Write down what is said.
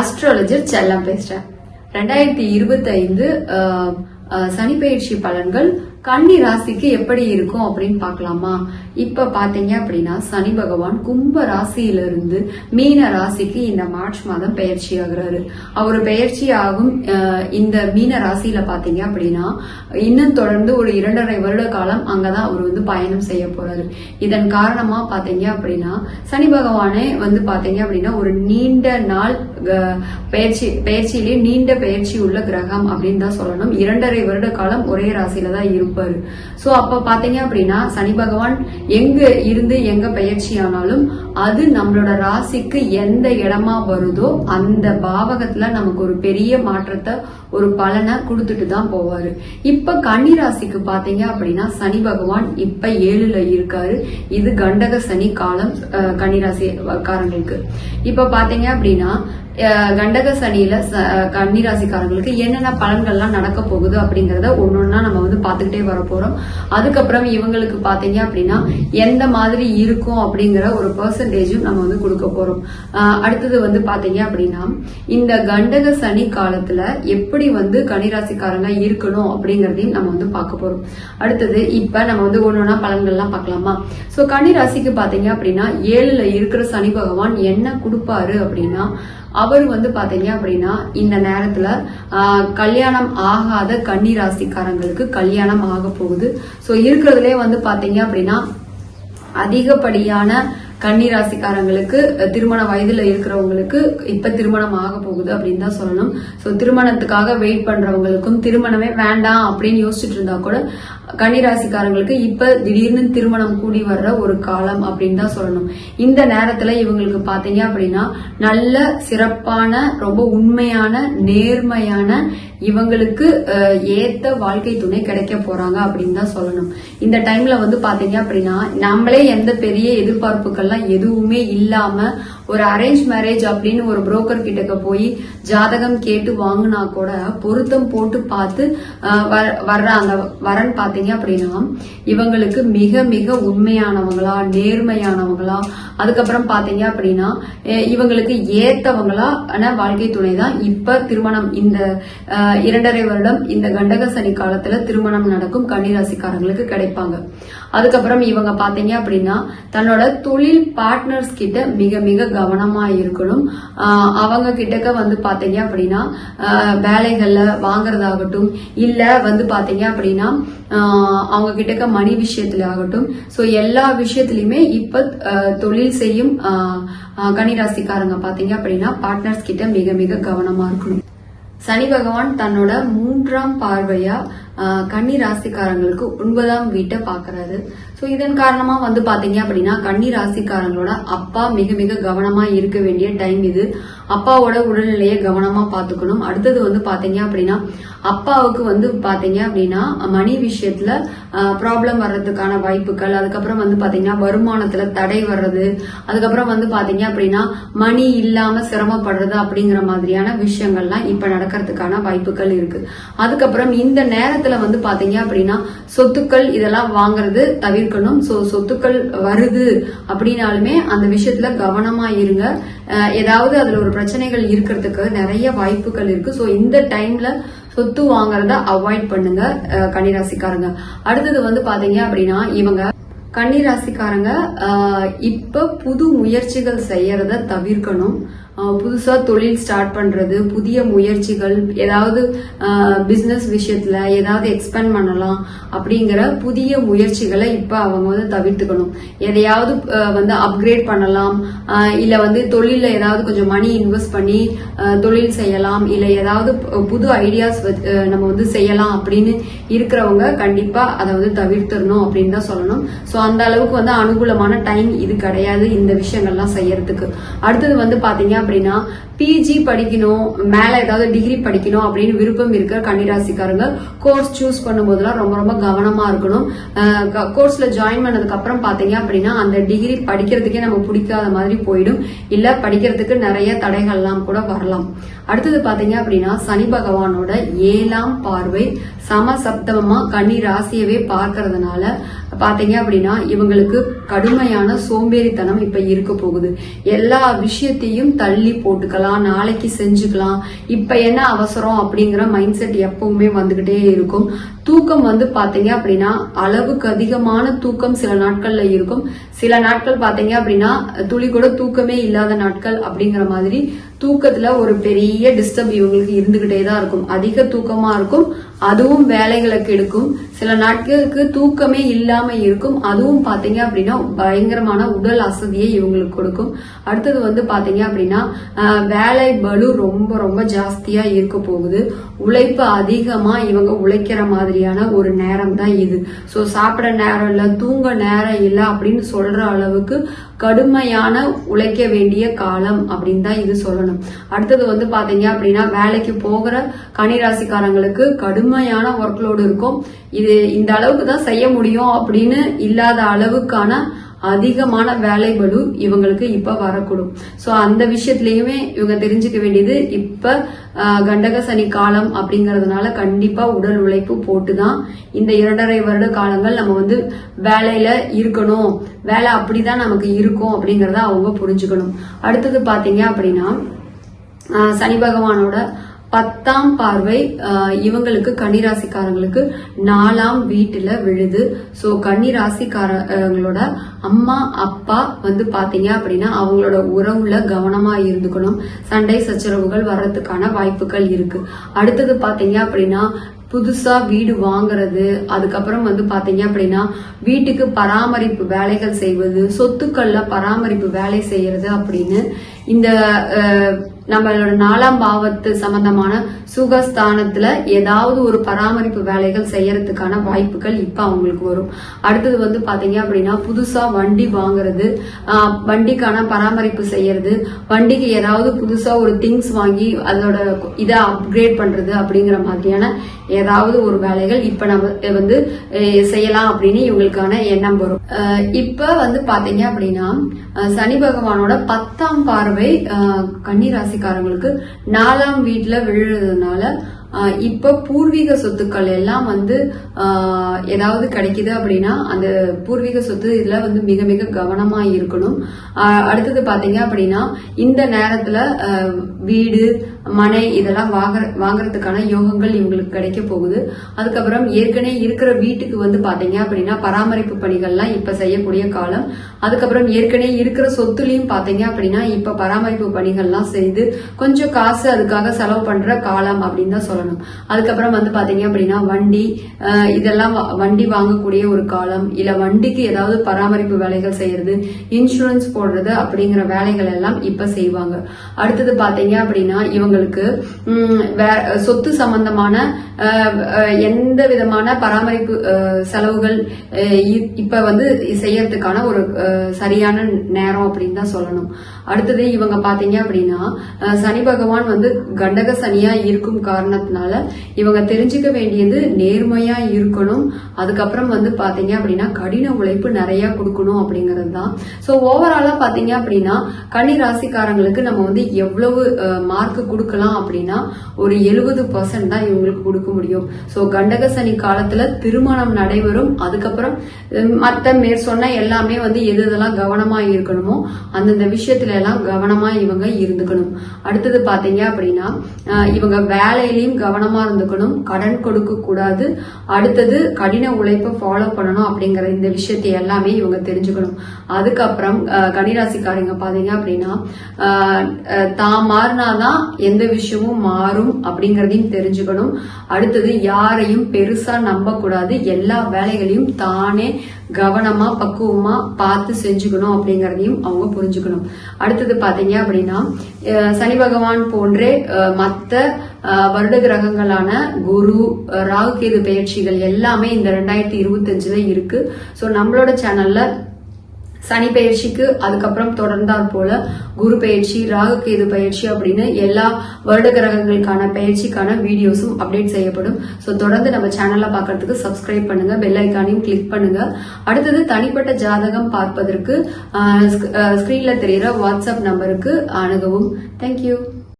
Astrologer செல்லம் பேசுறேன். ரெண்டாயிரத்தி இருபத்தி ஐந்து சனி பயிற்சி பலன்கள் கன்னி ராசிக்கு எப்படி இருக்கும் அப்படின்னு பார்க்கலாமா? இப்ப பாத்தீங்க அப்படின்னா சனி பகவான் கும்ப ராசியிலிருந்து மீன ராசிக்கு இந்த மார்ச் மாதம் பயிற்சி ஆகுறாரு. அவர் பயிற்சி ஆகும் இந்த மீன ராசியில பாத்தீங்க அப்படின்னா இன்னும் தொடர்ந்து ஒரு இரண்டரை வருட காலம் அங்கதான் அவர் வந்து பயணம் செய்ய போறாரு. இதன் காரணமா பாத்தீங்க அப்படின்னா சனி பகவானே வந்து பாத்தீங்க அப்படின்னா ஒரு நீண்ட நாள் பயிற்சி பயிற்சியிலே நீண்ட பயிற்சி உள்ள கிரகம் அப்படின்னு தான் சொல்லணும். இரண்டரை வருட காலம் ஒரே ராசியில தான் இருப்பாரு. சோ அப்ப பாத்தீங்க அப்படின்னா சனி பகவான் எங்க இருந்து எங்க பயிற்சி ஆனாலும் அது நம்மளோட ராசிக்கு எந்த இடமா வருதோ அந்த பாவகத்துல நமக்கு ஒரு பெரிய மாற்றத்தை ஒரு பலனை கொடுத்துட்டு தான் போவாரு. இப்ப கன்னி ராசிக்கு பாத்தீங்க அப்படின்னா சனி பகவான் இப்ப ஏழுல இருக்காரு. இது கண்டக சனி காலம் அஹ், கன்னி ராசி காரங்களுக்கு இப்ப பாத்தீங்க அப்படின்னா கண்டக சனியில ச- கன்னி ராசிக்காரங்களுக்கு என்னென்ன பலன்கள்லாம் நடக்க போகுது அப்படிங்கறத ஒன்னொன்னா நம்ம வந்து பாத்துக்கிட்டே வர போறோம். அதுக்கப்புறம் இவங்களுக்கு பாத்தீங்க அப்படின்னா எந்த மாதிரி இருக்கும் அப்படிங்கிற ஒரு பெர்சன்டேஜும் நம்ம வந்து கொடுக்க போறோம். அடுத்தது வந்து பாத்தீங்க அப்படின்னா இந்த கண்டக சனி காலத்துல எப்படி வந்து கன்னிராசிக்காரங்க இருக்கணும் அப்படிங்கறதையும் நம்ம வந்து பார்க்க போறோம். அடுத்தது இப்ப நம்ம வந்து ஒன்னொன்னா பலன்கள்லாம் பார்க்கலாமா? சோ கன்னிராசிக்கு பாத்தீங்க அப்படின்னா ஏழுல இருக்கிற சனி பகவான் என்ன கொடுப்பாரு அப்படின்னா அவர் வந்து பாத்தீங்க அப்படின்னா இந்த நேரத்துல கல்யாணம் ஆகாத கன்னி ராசிக்காரங்களுக்கு கல்யாணம் ஆக போகுது. சோ இருக்கிறதுலே வந்து பாத்தீங்க அப்படின்னா அதிகப்படியான கன்னி ராசிக்காரங்களுக்கு திருமண வயதுல இருக்கிறவங்களுக்கு இப்ப திருமணம் ஆக போகுது அப்படின்னு தான் சொல்லணும். சோ திருமணத்துக்காக வெயிட் பண்றவங்களுக்கும் திருமணமே வேண்டாம் அப்படின்னு யோசிச்சுட்டு இருந்தா கூட கன்னி ராசிக்காரங்களுக்கு இப்ப திடீர்னு திருமணம் கூடி வர்ற ஒரு காலம் அப்படின்னு தான் சொல்லணும். இந்த நேரத்துல இவங்களுக்கு பாத்தீங்க அப்படின்னா நல்ல சிறப்பான ரொம்ப உண்மையான நேர்மையான இவங்களுக்கு ஏத்த வாழ்க்கை துணை கிடைக்க போறாங்க அப்படின்னு தான் சொல்லணும். இந்த டைம்ல வந்து பாத்தீங்க அப்படின்னா நம்மளே எந்த பெரிய எதிர்பார்ப்புகள்லாம் எதுவுமே இல்லாம ஒரு அரேஞ்ச் மேரேஜ் அப்படின்னு ஒரு புரோக்கர் கிட்டக்க போய் ஜாதகம் கேட்டு வாங்கினா கூட பொருத்தம் போட்டு பார்த்து வர்ற அந்த வரன் பாத்தீங்க அப்படின்னா இவங்களுக்கு மிக மிக உண்மையானவங்களா நேர்மையானவங்களா அதுக்கப்புறம் பாத்தீங்க அப்படின்னா இவங்களுக்கு ஏத்தவங்களா ஆனா வாழ்க்கை துணை தான் இப்ப திருமணம். இந்த இரண்டரை வருடம் இந்த கண்டக சனி காலத்துல திருமணம் நடக்கும் கன்னிராசிக்காரங்களுக்கு கிடைப்பாங்க. அதுக்கப்புறம் இவங்க பாத்தீங்க அப்படின்னா தன்னோட தொழில் பார்ட்னர்ஸ் கிட்ட மிக மிக கவனமா இருக்கணும். அவங்க கிட்டக்க வந்து பாத்தீங்க அப்படின்னா வேலைகள்ல வாங்குறதாகட்டும் இல்ல வந்து பாத்தீங்க அப்படின்னா அவங்க கிட்டக்க மணி விஷயத்துல ஆகட்டும். ஸோ எல்லா விஷயத்துலயுமே இப்ப தொழில் செய்யும் கன்னிராசிக்காரங்க பாத்தீங்க அப்படின்னா பார்ட்னர்ஸ் கிட்ட மிக மிக கவனமா இருக்கணும். சனி பகவான் தன்னோட மூன்றாம் பார்வையா கன்னி ராசிக்காரங்களுக்கு ஒன்பதாம் வீட்டை பாக்குறாரு ஸோ இதன் காரணமா வந்து பாத்தீங்க அப்படின்னா கன்னி ராசிக்காரங்களோட அப்பா மிக மிக கவனமா இருக்க வேண்டிய டைம் இது. அப்பாவோட உடல்நிலையை கவனமா பாத்துக்கணும் அடுத்தது வந்து பாத்தீங்க அப்படின்னா அப்பாவுக்கு வந்து பாத்தீங்க அப்படின்னா மணி விஷயத்துல ப்ராப்ளம் வர்றதுக்கான வாய்ப்புகள் அதுக்கப்புறம் வந்து பாத்தீங்கன்னா வருமானத்துல தடை வர்றது அதுக்கப்புறம் வந்து பாத்தீங்க அப்படின்னா மணி இல்லாம சிரமப்படுறது அப்படிங்கிற மாதிரியான விஷயங்கள்லாம் இப்ப நடக்கிறதுக்கான வாய்ப்புகள் இருக்கு. அதுக்கப்புறம் இந்த நேரத்தில் வந்து பாத்தீங்க அப்படின்னா சொத்துக்கள் இதெல்லாம் வாங்குறது தவிர்க்கணும். சோ சொத்துக்கள் வருது அப்படின்னாலுமே அந்த விஷயத்துல கவனமா இருங்க. ஏதாவது அதுல ஒரு பிரச்சனைகள் இருக்கிறதுக்கு நிறைய வாய்ப்புகள் இருக்கு. சோ இந்த டைம்ல சொத்து வாங்குறத அவாய்ட் பண்ணுங்க கன்னிராசிக்காரங்க. அடுத்தது வந்து பாத்தீங்க அப்படின்னா இவங்க கன்னிராசிக்காரங்க இப்ப புது முயற்சிகள் செய்யறத தவிர்க்கணும். புதுசாக தொழில் ஸ்டார்ட் பண்ணுறது புதிய முயற்சிகள் ஏதாவது பிஸ்னஸ் விஷயத்தில் ஏதாவது எக்ஸ்பேண்ட் பண்ணலாம் அப்படிங்கிற புதிய முயற்சிகளை இப்போ அவங்க வந்து தவிர்த்துக்கணும். எதையாவது வந்து அப்கிரேட் பண்ணலாம். இல்லை வந்து தொழிலில் ஏதாவது கொஞ்சம் மணி இன்வெஸ்ட் பண்ணி தொழில் செய்யலாம். இல்லை ஏதாவது புது ஐடியாஸ் நம்ம வந்து செய்யலாம் அப்படின்னு இருக்கிறவங்க கண்டிப்பாக அதை வந்து தவிர்த்திடணும் அப்படின்னு தான் சொல்லணும். ஸோ அந்த அளவுக்கு வந்து அனுகூலமான டைம் இது கிடையாது இந்த விஷயங்கள்லாம் செய்யறதுக்கு. அடுத்தது வந்து பார்த்தீங்க அப்படின்னா பிஜி படிக்கணும் மேல ஏதாவது டிகிரி படிக்கணும் அப்படின்னு விருப்பம் இருக்கிற கன்னிராசிக்காரங்க கோர்ஸ் சூஸ் பண்ணும்போதெல்லாம் ரொம்ப ரொம்ப கவனமா இருக்கணும். கோர்ஸ்ல ஜாயின் பண்ணதுக்கு அப்புறம் பாத்தீங்க அப்படின்னா அந்த டிகிரி படிக்கிறதுக்கே நம்ம பிடிக்காத மாதிரி போயிடும். இல்ல படிக்கிறதுக்கு நிறைய தடைகள்லாம் கூட வரலாம். அடுத்தது பாத்தீங்க அப்படின்னா சனி பகவானோட ஏழாம் பார்வை சம சப்தமமா கன்னி ராசியவே பார்க்கறதுனால பாத்தீங்க அப்படின்னா இவங்களுக்கு கடுமையான சோம்பேறித்தனம் இப்ப இருக்க போகுது. எல்லா விஷயத்தையும் தள்ளி போட்டுக்கலாம் நாளைக்கு செஞ்சுக்கலாம். இப்ப என்ன அவசரம் அப்படிங்கிற மைண்ட் செட் எப்பவுமே வந்துகிட்டே இருக்கும். தூக்கம் வந்து பாத்தீங்க அப்படின்னா அளவுக்கு அதிகமான தூக்கம் சில நாட்கள்ல இருக்கும். சில நாட்கள் பாத்தீங்க அப்படின்னா துளி கூட தூக்கமே இல்லாத நாட்கள் அப்படிங்கிற மாதிரி தூக்கத்துல ஒரு பெரிய டிஸ்டர்ப் இவங்களுக்கு இருந்துகிட்டே தான் இருக்கும். அதிக தூக்கமா இருக்கும். அதுவும் வேலைகளை கெடுக்கும் சில நாட்களுக்கு தூக்கமே இல்லாம இருக்கும். அதுவும் பாத்தீங்க அப்படின்னா பயங்கரமான உடல் அசதியை இவங்களுக்கு கொடுக்கும். அடுத்தது வந்து பாத்தீங்க அப்படின்னா வேலை பளு ரொம்ப ரொம்ப ஜாஸ்தியா இருக்க போகுது. உழைப்பு அதிகமா இவங்க உழைக்கிற மாதிரியான ஒரு நேரம் தான் இது. சோ சாப்பிட நேரம் இல்ல தூங்க நேரம் இல்ல அப்படின்னு சொல்ற அளவுக்கு கடுமையான உழைக்க வேண்டிய காலம் அப்படின்னு தான் இது சொல்லணும். அடுத்தது வந்து பாத்தீங்க அப்படின்னா வேலைக்கு போகிற கனிராசிக்காரங்களுக்கு கடுமையான ஒர்க் லோடு இருக்கும். இது இந்த அளவுக்கு தான் செய்ய முடியும் அப்படின்னு இல்லாத அளவுக்கான அதிகமான வேலைபடு இவங்களுக்கு இப்ப வரக்கூடும். சோ அந்த விஷயத்திலயுமே இவங்க தெரிஞ்சுக்க வேண்டியது இப்ப கண்டக சனி காலம் அப்படிங்கறதுனால கண்டிப்பா உடல் உழைப்பு போட்டுதான் இந்த இரண்டரை வருட காலங்கள் நம்ம வந்து வேலையில இருக்கணும். வேலை அப்படிதான் நமக்கு இருக்கும் அப்படிங்கறத அவங்க புரிஞ்சுக்கணும். அடுத்தது பாத்தீங்க அப்படின்னா சனி பகவானோட பத்தாம் பார்வை இவங்களுக்கு கன்னிராசிக்காரங்களுக்கு நாலாம் வீட்டுல விழுது. ஸோ கன்னிராசிக்காரங்களோட அம்மா அப்பா வந்து பாத்தீங்க அப்படின்னா அவங்களோட உறவுல கவனமா இருந்துக்கணும். சண்டை சச்சரவுகள் வர்றதுக்கான வாய்ப்புகள் இருக்கு. அடுத்தது பாத்தீங்க அப்படின்னா புதுசா வீடு வாங்குறது. அதுக்கப்புறம் வந்து பாத்தீங்க அப்படின்னா வீட்டுக்கு பராமரிப்பு வேலைகள் செய்வது சொத்துக்கள்ல பராமரிப்பு வேலை செய்யறது அப்படின்னு இந்த நம்மளோட நாலாம் பாவத்து சம்பந்தமான சுகஸ்தானத்துல ஏதாவது ஒரு பராமரிப்பு வேலைகள் செய்யறதுக்கான வாய்ப்புகள் இப்ப அவங்களுக்கு வரும். அடுத்தது வந்து பாத்தீங்க அப்படின்னா புதுசா வண்டி வாங்குறது வண்டிக்கான பராமரிப்பு செய்யறது வண்டிக்கு ஏதாவது புதுசா ஒரு திங்ஸ் வாங்கி அதோட இதை அப்கிரேட் பண்றது அப்படிங்கிற மாதிரியான ஏதாவது ஒரு வேலைகள் இப்ப நம்ம வந்து செய்யலாம் அப்படின்னு இவங்களுக்கான எண்ணம் வரும். இப்ப வந்து பாத்தீங்க அப்படின்னா சனி பகவானோட பத்தாம் பார்வை அஹ், ராசி ராசிக்காரங்களுக்கு நாலாம் வீட்டுல விழுறதுனால இப்ப பூர்வீக சொத்துக்கள் எல்லாம் வந்து ஏதாவது கிடைக்குது அப்படின்னா அந்த பூர்வீக சொத்து இதுல வந்து மிக மிக கவனமா இருக்கணும். அடுத்தது பாத்தீங்க அப்படின்னா இந்த நேரத்துல வீடு மனை இதெல்லாம் வாங்குற வாங்குறதுக்கான யோகங்கள் இவங்களுக்கு கிடைக்க போகுது. அதுக்கப்புறம் ஏற்கனவே இருக்கிற வீட்டுக்கு வந்து பாத்தீங்க அப்படின்னா பராமரிப்பு பணிகள்லாம் இப்ப செய்யக்கூடிய காலம். அதுக்கப்புறம் ஏற்கனவே இருக்கிற சொத்துலையும் பாத்தீங்க அப்படின்னா இப்ப பராமரிப்பு பணிகள்லாம் செய்து கொஞ்சம் காசு அதுக்காக செலவு பண்ற காலம் அப்படின்னு தான் சொல்லணும். அதுக்கப்புறம் வந்து பாத்தீங்க அப்படின்னா வண்டி இதெல்லாம் வண்டி வாங்கக்கூடிய ஒரு காலம் இல்ல வண்டிக்கு ஏதாவது பராமரிப்பு வேலைகள் செய்யறது இன்சூரன்ஸ் போடுறது அப்படிங்கிற வேலைகள் எல்லாம் இப்ப செய்வாங்க. அடுத்தது பாத்தீங்க அப்படின்னா இவங்க ம், சொத்து சம்பந்தமான எந்த விதமான பராமரிப்பு செலவுகள் இப்ப வந்து செய்யறதுக்கான ஒரு சரியான நேரம் அப்படின்னு தான் சொல்லணும். அடுத்தது இவங்க பாத்தீங்க அப்படின்னா சனி பகவான் வந்து கண்டக சனியா இருக்கும் காரணத்தினால இவங்க தெரிஞ்சுக்க வேண்டியது நேர்மையா இருக்கணும். அதுக்கப்புறம் வந்து பாத்தீங்க அப்படின்னா கடின உழைப்பு நிறைய கொடுக்கணும் அப்படிங்கிறது தான். ஸோ ஓவராலா பாத்தீங்க அப்படின்னா கன்னி ராசிக்காரங்களுக்கு நம்ம வந்து எவ்வளவு மார்க் கொடுக்கலாம் அப்படின்னா ஒரு எழுபது பர்சன்ட் தான் இவங்களுக்கு கொடுக்க முடியும். ஸோ கண்டக சனி காலத்துல திருமணம் நடைபெறும். அதுக்கப்புறம் மற்ற மேற் சொன்ன எல்லாமே வந்து எது எதெல்லாம் கவனமா இருக்கணுமோ அந்தந்த விஷயத்துல எல்லாம் கவனமா இவங்க இருந்துக்கணும். அடுத்தது பாத்தீங்க அப்படின்னா இவங்க வேலையிலையும் கவனமா இருந்துக்கணும். கடன் கொடுக்க கூடாது. அடுத்தது கடின உழைப்பை ஃபாலோ பண்ணணும் அப்படிங்கிற இந்த விஷயத்தை எல்லாமே இவங்க தெரிஞ்சுக்கணும். அதுக்கப்புறம் கனிராசிக்காரங்க பார்த்தீங்க பாத்தீங்க அப்படின்னா தான் மாறினாதான் எந்த விஷயமும் மாறும் அப்படிங்கறதையும் தெரிஞ்சுக்கணும். அடுத்தது யாரையும் பெருசா நம்ப கூடாது எல்லா வேலைகளையும் தானே கவனமா பக்குவமா பார்த்து செஞ்சுக்கணும் அப்படிங்கறதையும் அவங்க புரிஞ்சுக்கணும். அடுத்தது பாத்தீங்க அப்படின்னா சனி பகவான் போன்றே மத்த வருட கிரகங்களான குரு ராகு கேது பயிற்சிகள் எல்லாமே இந்த ரெண்டாயிரத்தி இருபத்தஞ்சுல இருக்கு. சோ நம்மளோட சேனல்ல சனி பயிற்சிக்கு அதுக்கப்புறம் தொடர்ந்தாற் போல குரு பயிற்சி ராகு கேது பயிற்சி அப்படின்னு எல்லா வருட கிரகங்களுக்கான பயிற்சிக்கான வீடியோஸும் அப்டேட் செய்யப்படும். ஸோ தொடர்ந்து நம்ம சேனல்ல பார்க்கறதுக்கு சப்ஸ்கிரைப் பண்ணுங்க பெல் ஐக்கானையும் கிளிக் பண்ணுங்க. அடுத்தது தனிப்பட்ட ஜாதகம் பார்ப்பதற்கு ஸ்கிரீன்ல தெரிகிற வாட்ஸ்அப் நம்பருக்கு அணுகவும். தேங்க்யூ